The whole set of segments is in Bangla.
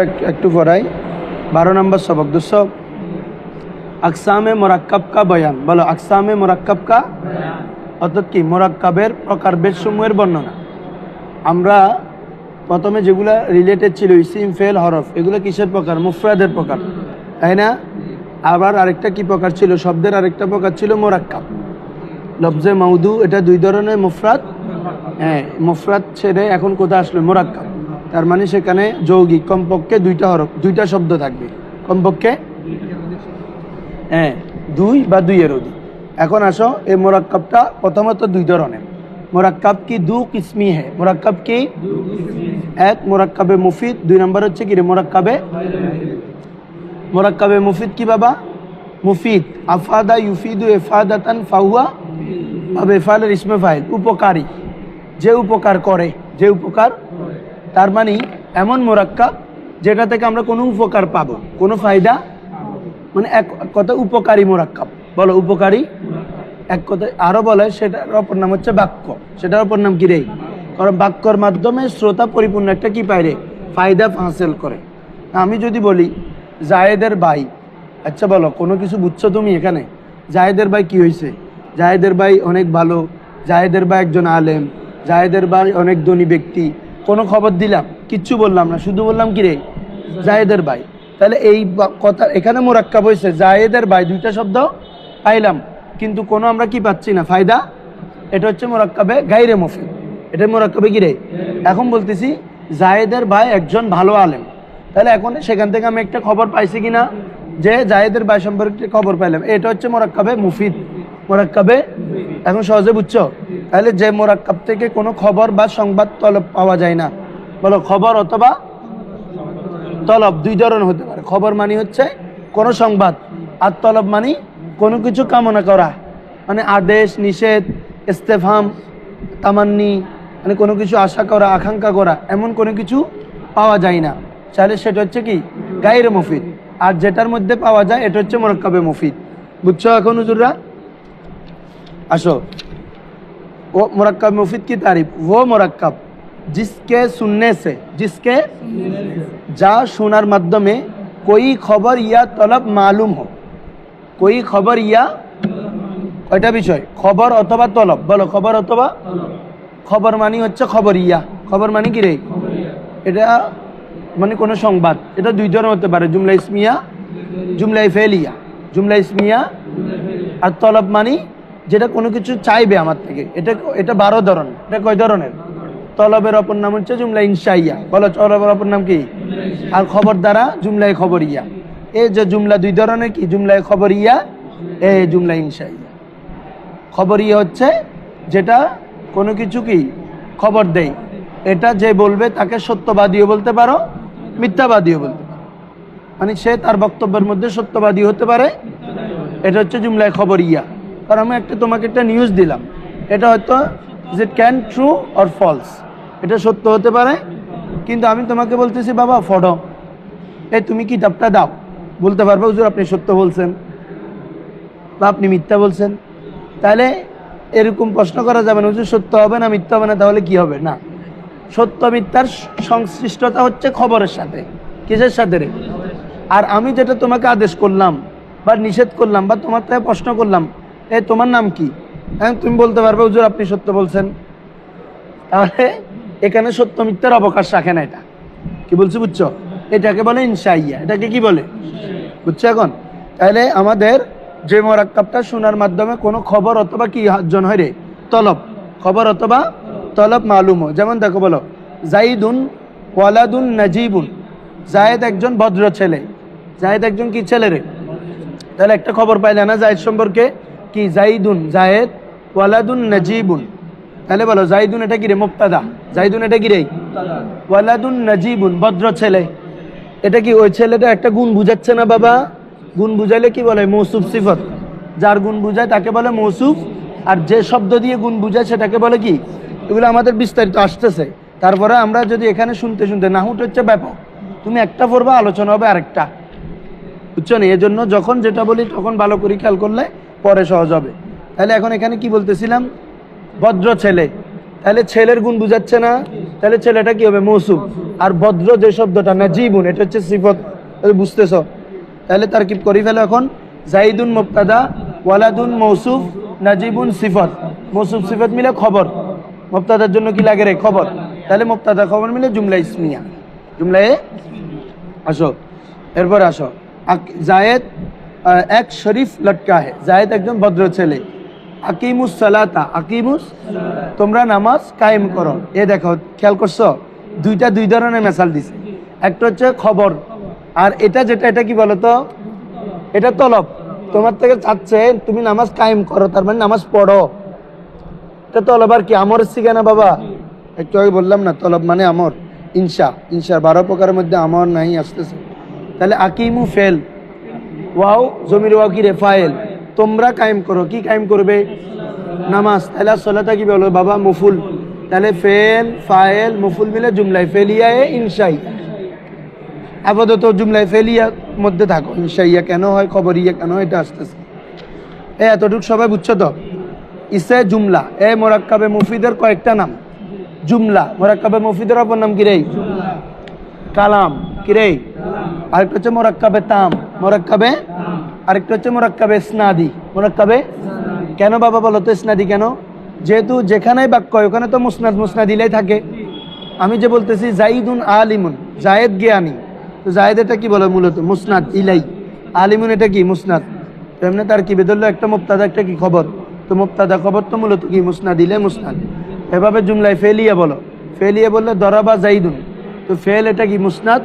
একটু পড়াই। বারো নম্বর সবক, দুশো। আকসামে মোরাক্কাব কা বয়ান। বলো, আকসামে মোরাক্কাব কা অর্থাৎ কি? মোরাক্কাবের প্রকারভেদ সমূহের বর্ণনা। আমরা প্রথমে যেগুলো রিলেটেড ছিল, ইসিম, ফেল, হরফ, এগুলো কিসের প্রকার? মুফরাদের প্রকার। তাই না? আবার আরেকটা কি প্রকার ছিল? শব্দের আরেকটা প্রকার ছিল মোরাক্কাব। লফজে মাউদু, এটা দুই ধরনের মুফরাদ। হ্যাঁ মুফরাদ ছেড়ে এখন কোথায় আসলো? মোরাক্কাব। তার মানে সেখানে যৌগিক কমপক্ষে দুইটা হরফ, দুইটা শব্দ থাকবে। কমপক্ষে? হ্যাঁ দুই বা দুইয়ের অধিক। এখন আসো, এই মোরাক্কাবটা প্রথমত দুই ধরনের। মোরাক্কাব কি দু কিসমি হ্যাঁ মোরাক্কাব কি? এক, মোরাক্কাবে মুফিদ। দুই নম্বর হচ্ছে কি রে? মোরাক্কাবে? মোরাক্কাবে মুফিদ কি বাবা? মুফিদ। আফাদা ইউফিদু এফাদাতান ফাহুয়া। বা ফাইল। উপকারী। যে উপকার করে, যে উপকার তার মানে এমন মোরাক্কা যেটা থেকে আমরা কোনো উপকার পাবো, কোনো ফায়দা মানে এক কথা উপকারী মোরাক্কাব বলো, উপকারী? এক কথা আরও বলে, সেটার অপর নাম হচ্ছে বাক্য। সেটার অপর নাম কি রে? কারণ বাক্যর মাধ্যমে শ্রোতা পরিপূর্ণ একটা কি পায় রে? ফায়দা হাসিল করে। আমি যদি বলি, জায়েদের ভাই আচ্ছা বলো, কোনো কিছু বুঝছ তুমি এখানে? জায়েদের ভাই কি হয়েছে জায়েদের ভাই অনেক ভালো, জায়েদের ভাই একজন আলেম, জায়েদের ভাই অনেক ধনী ব্যক্তি কোনো খবর দিলাম, কিচ্ছু বললাম না, শুধু বললাম কি রে জায়েদের ভাই। তাহলে এই কথা, এখানে মোরাক্কাব হয়েছে, জায়েদের ভাই, দুইটা শব্দ পাইলাম, কিন্তু কোনো আমরা কি পাচ্ছি না, ফায়দা? এটা হচ্ছে মোরাক্কাবে গাইরে মফিদ। এটা মোরাক্কাবে কি রে এখন বলতেছি, জায়েদের ভাই একজন ভালো আলেম। তাহলে এখন সেখান থেকে আমি একটা খবর পাইছি কিনা, যে জায়েদের ভাই সম্পর্কে খবর পাইলাম, এটা হচ্ছে মোরাক্কাবে মুফিদ। মোরাক্কাবে? এখন সহজে বুঝছ? তাহলে যে মোরাক্কাব থেকে কোনো খবর বা সংবাদ তলব পাওয়া যায় না। বলো, খবর অথবা তলব দুই ধরনের হতে পারে। খবর মানে হচ্ছে কোনো সংবাদ আর তলব মানে কোনো কিছু কামনা করা। মানে আদেশ, নিষেধ, ইস্তেফাম, তামান্নি মানে কোনো কিছু আশা করা, আকাঙ্ক্ষা করা, এমন কোনো কিছু পাওয়া যায় না। তাহলে সেটা হচ্ছে কি? গায়ের মফিদ। আর যেটার মধ্যে পাওয়া যায়, এটা হচ্ছে মোরক্কাবে মফিদ। বুঝছ এখন হুজুররা? আসো वो मुरक्कब मुफीद की तारीफ वो मुरक्कब जिसके सुनने से जिसके যা শোনার মাধ্যমে कोई খবর ইয়া তলব মালুম हो कोई খবর ইয়া কয়টা বিষয় খবর অথবা তলব বলো খবর অথবা খবর মানে হচ্ছে খবর ইয়া খবর মানে কি রে এটা মানে কোনো সংবাদ এটা দুই ধরনের হতে পারে জুমলা ইসমিয়া জুমলা ফেলিয়া জুমলা ইসমিয়া আর তলব মানে যেটা কোনো কিছু চাইবে আমার থেকে। এটা এটা বারো ধরনের এটা কয় ধরনের? তলবের অপর নাম হচ্ছে জুমলা ইনসাইয়া বলো, তলবের অপর নাম কি? আর খবর দ্বারা জুমলায় খবরিয়া। এই যে জুমলা দুই ধরনের কি? জুমলায় খবরিয়া, এ জুমলা ইনসাইয়া খবরিয়া হচ্ছে যেটা কোনো কিছু কি? খবর দেয়। এটা যে বলবে তাকে সত্যবাদীও বলতে পারো, মিথ্যাবাদীও বলতে পারো। মানে সে তার বক্তব্যের মধ্যে সত্যবাদী হতে পারে। এটা হচ্ছে জুমলায় খবর ইয়া কারণ আমি একটা তোমাকে একটা নিউজ দিলাম। এটা হয়তো is it can true or false এটা সত্য হতে পারে, কিন্তু আমি তোমাকে বলতেছি, বাবা ফটো এই তুমি কিতাবটা দাও? বলতে পারবে, হুজুর, আপনি সত্য বলছেন বা আপনি মিথ্যা বলছেন। তাহলে এরকম প্রশ্ন করা যাবে না, হুজুর, সত্য হবে না, মিথ্যা হবে না, তাহলে কি হবে? না। সত্য মিথ্যার সংশ্লিষ্টতা হচ্ছে খবরের সাথে, কিসের সাথে রে? আর আমি যেটা তোমাকে আদেশ করলাম বা নিষেধ করলাম বা তোমার থেকে প্রশ্ন করলাম এ তোমার নাম কি? হ্যাঁ তুমি বলতে পারবে, হুজুর, আপনি সত্য বলছেন। তাহলে এখানে সত্য মিথ্যার অবকাশ রাখে না এটা। কি বলছি, বুঝছ? এটাকে বলে ইনসাইয়া এটাকে কি বলে? বুঝছ এখন? তাহলে আমাদের যে মোরাক্কাবটা শোনার মাধ্যমে কোনো খবর অথবা কি অর্জন হয় রে? তলব। খবর অথবা তলব মালুম। যেমন দেখো, বলো, জাইদুন ওয়ালাদুন নাজিবুন। জায়েদ একজন ভদ্র ছেলে। জায়েদ একজন কি ছেলে রে? তাহলে একটা খবর পাইলে না, জায়েদ সম্পর্কে কি? জাইদুন, জায়েদ, ওয়ালাদুন, নাজিবুন। তাহলে বলো, জাইদুন এটা কি রে? মুক্তাদা জাইদুন এটা কি রে? ওয়ালাদুন, নাজিবুন, ভদ্র ছেলে। এটা কি ওই ছেলেটা একটা গুণ বুঝাচ্ছে না বাবা? গুণ বুঝাইলে কি বলে? মৌসুফ সিফত। যার গুণ বুঝায় তাকে বলে মৌসুফ। আর যে শব্দ দিয়ে গুণ বুঝায় সেটাকে বলে কি? এগুলো আমাদের বিস্তারিত আসতেছে। তারপরে আমরা যদি এখানে শুনতে শুনতে, নাহুট হচ্ছে ব্যাপক। তুমি একটা পড়বা আলোচনা হবে আরেকটা। বুঝছ না? এজন্য যখন যেটা বলি তখন ভালো করে খেয়াল করলে পরে সহজ হবে। তাহলে এখন এখানে কি বলতেছিলাম? ভদ্র ছেলে। তাহলে ছেলের গুণ বুঝাচ্ছে না। তাহলে ছেলেটা কি হবে? মৌসুফ আর ভদ্র যে শব্দটা না, জীবন, এটা হচ্ছে সিফত। বুঝতেছ? তাহলে তার কি করি ফেলো এখন। জাইদুন মুবতাদা, ওয়ালাদুন মৌসুফ, নাজিবুন সিফত। মৌসুফ সিফত মিলে খবর। মুবতাদার জন্য কি লাগে রে? খবর। তাহলে মুবতাদা খবর মিলে জুমলা ইসমিয়া। জুমলা আসো। এরপর আসো। জায়েদ এক শরীফ লটকা হে। জায়েদ একজন ভদ্র ছেলে। আকিমুস সালাতা। আকিমুস, তোমরা নামাজ কায়েম করো। এ দেখো, খেয়াল করছ? দুইটা দুই ধরনের মেসাল দিছে। একটা হচ্ছে খবর, আর এটা যেটা, এটা কি বলতো? এটা তলব। তোমার থেকে চাচ্ছে তুমি নামাজ কায়েম করো, তার মানে নামাজ পড়ো। এটা তলব আর কি? আমর শিখে না বাবা? একটু আগে বললাম না, তলব মানে আমর। ইনসা ইনসা বারো প্রকারের মধ্যে আমর নাই, আসতেছে। তাহলে আকিমু ফেল। ওয়াও, জমির ওয়াও কি রে? ফাইল। তোমরা কায়েম করো। কি কায়েম করবে? নামাজ। তাহলে সলাতা কি বলো? বাবা, মুফুল। তাহলে ফেল, ফাইল, মুফুল মিলে জুমলাই ফেলিয়া এ ইনসাই আপাতত জুমলাই ফেলিয়া মধ্যে থাকো। ইনসাইয়া কেন হয়? খবর ইয়া কেন এটা আসতেছে। এ, এতটুকু সবাই বুঝছ তো? ইসে জুমলা। এ, মোরাক্কাবে মুফিদের কয়েকটা নাম। জুমলা। মোরাক্কাবে মুফিদের অপর নাম কি রে? কালাম। কি রে? আরেকটা হচ্ছে মোরাক্কাবে তাম। মোরাক্কাবে? আরেকটা হচ্ছে মোরাক্কাবে স্নাদি মোরাক্কাবে? কেন বাবা বলো তো স্নাদি কেন? যেহেতু যেখানেই বাক্য হয়, ওখানে তো মুসনাদ মুসনাদিলাই থাকে। আমি যে বলতেছি, জাইদুন আলিমুন, জায়েদ জ্ঞানী। তো জায়েদ এটা কি বলে মূলত? মুসনাদ, ইলাই। আলিমুন এটা কি? মুসনাদ। তেমনি তার কি বেদল্য? একটা মুক্তাদা একটা কি খবর? তো মুক্তাদা খবর তো মূলত কি? মুসনাদ ইলে মুসনাদ। এভাবে জুমলায় ফেলিয়া বলো। ফেলিয়া বললে দরাবা জাইদুন। তো ফেল এটা কি? মুসনাদ।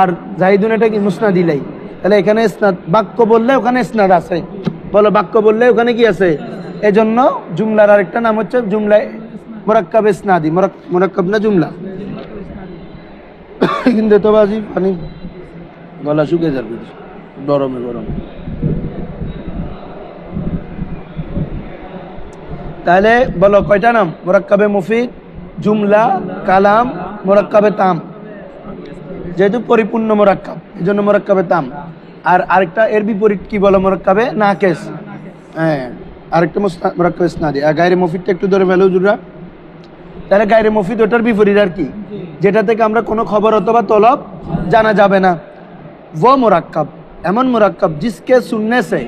আর জাইদুন এটা কি? মুসনাদ, ইলাই। তাহলে এখানে স্নাদ বাক্য বললে ওখানে স্নাদ আছে। বলো, বাক্য বললে ওখানে কি আছে? এজন্য জুমলার আরেকটা নাম হচ্ছে জুমলায় মোরাক্কাব স্নাদি মোরাক্কাব না জুমলা? কিন্তু তো বাজি, পানি। গলা শুকিয়ে যাবে গরমে গরমে। তাহলে বলো, কয়টা নাম? মোরাক্কাবে মুফিদ, জুমলা, কালাম, মোরাক্কাবে তাম। যেহেতু পরিপূর্ণ মোরাক্কাব এই জন্য মোরাক্কাবে তাম আর আরেকটা এর বিপরীত কি বলো মোরাক্কাবে? নাকেস। হ্যাঁ আরেকটা মোরাক্কাবে স্নাদি আর গায়ের মফিদটা একটু ধরে ফেলো জুরা তাহলে গায়ের মফিদ ওটার বিপরীত আর কি? যেটা থেকে আমরা কোনো খবর অথবা তলব জানা যাবে না। ও মোরাক্কাব, এমন মোরাক্কাব জিসকে শুননে সে,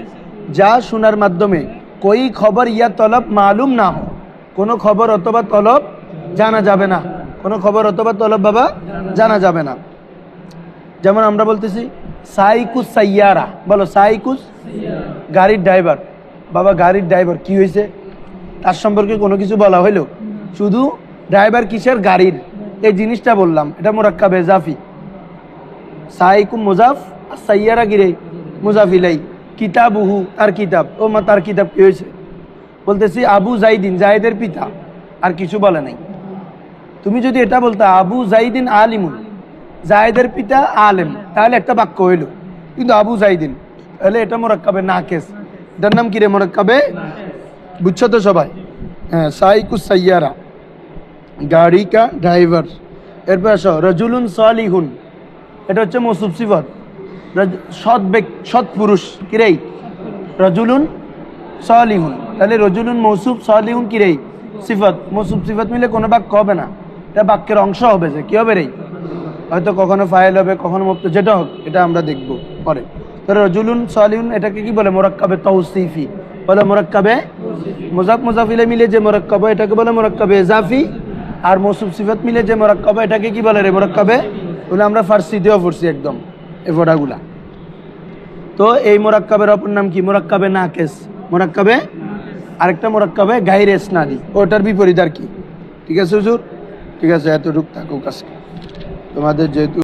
যা শোনার মাধ্যমে কই খবর ইয়া তলব মালুম না হো কোনো খবর অথবা তলব জানা যাবে না। কোনো খবর অথবা তলব বাবা, জানা যাবে না। যেমন আমরা বলতেছি, সাইকুস সাইয়ারা। বলো, সাইকুস? গাড়ির ড্রাইভার। বাবা, গাড়ির ড্রাইভার, কি হয়েছে তার সম্পর্কে কোনো কিছু বলা হইল? শুধু ড্রাইভার কিসের? গাড়ির। এই জিনিসটা বললাম। এটা মোরাক্কাব এজাফি সাইকুম মুজাফ, আর সাইয়ারা গিরে মুজাফিলাই কিতাবুহু, তার কিতাব। ও মা, তার কিতাব কি হয়েছে বলতেছি, আবু জাইদিন জায়েদের পিতা। আর কিছু বলে নাই। তুমি যদি এটা বলতে, আবু জাইদিন আলিমুন। জায়েদের পিতা আলেম। তাহলে একটা বাক্য হইল। কিন্তু আবু জাইদিন, তাহলে এটা মোরাক্কাবে নাকেস। এটার নাম কি রে মোরাক্কাবে? বুঝছ তো সবাই? হ্যাঁ সাইকুস সাইয়ারা। গাড়ি কা ড্রাইভার। এরপর আসো, রজুলুন সালিহুন। এটা হচ্ছে মৌসুফ সিফত। সৎ সৎ পুরুষ। কিরেই রজুলুন সালিহুন। তাহলে রজুলুন, মৌসুফ সালিহুন কিরেই সিফত। মৌসুফ সিফত মিলে কোনো বাক্য হবে না। এটা বাক্যের অংশ হবে যে। কি হবে রে? হয়তো কখনো ফাইল হবে, কখনো মুক্ত, যেটা হোক, এটা আমরা দেখব পরে। তাহলে রজুলুন সালিহুন এটাকে কি বলে? মোরাক্কাবে তৌসিফি বলে মোরাক্কাবে? মোজাফ মুজাফিলে মিলে যে মোরাক্কাব, এটাকে বলে মোরাক্কাবে এজাফি আর মৌসুফ সিফত মিলে যে মোরাক্কাব, এটাকে কি বলে রে মোরাক্কাবে? বলে আমরা ফার্সিতেও পড়ছি একদম, এই ফোটাগুলা তো এই মোরাক্কাবের অপর নাম কি? মোরাক্কাবে নাকেস। মোরাক্কাবে? আরেকটা মোরাক্কাবে গাইরে স্নাদি ওটার বিপরীত আর কি। ঠিক আছে হুজুর? ঠিক আছে, এতটুক থাকুক আজকে। তোমাদের যেহেতু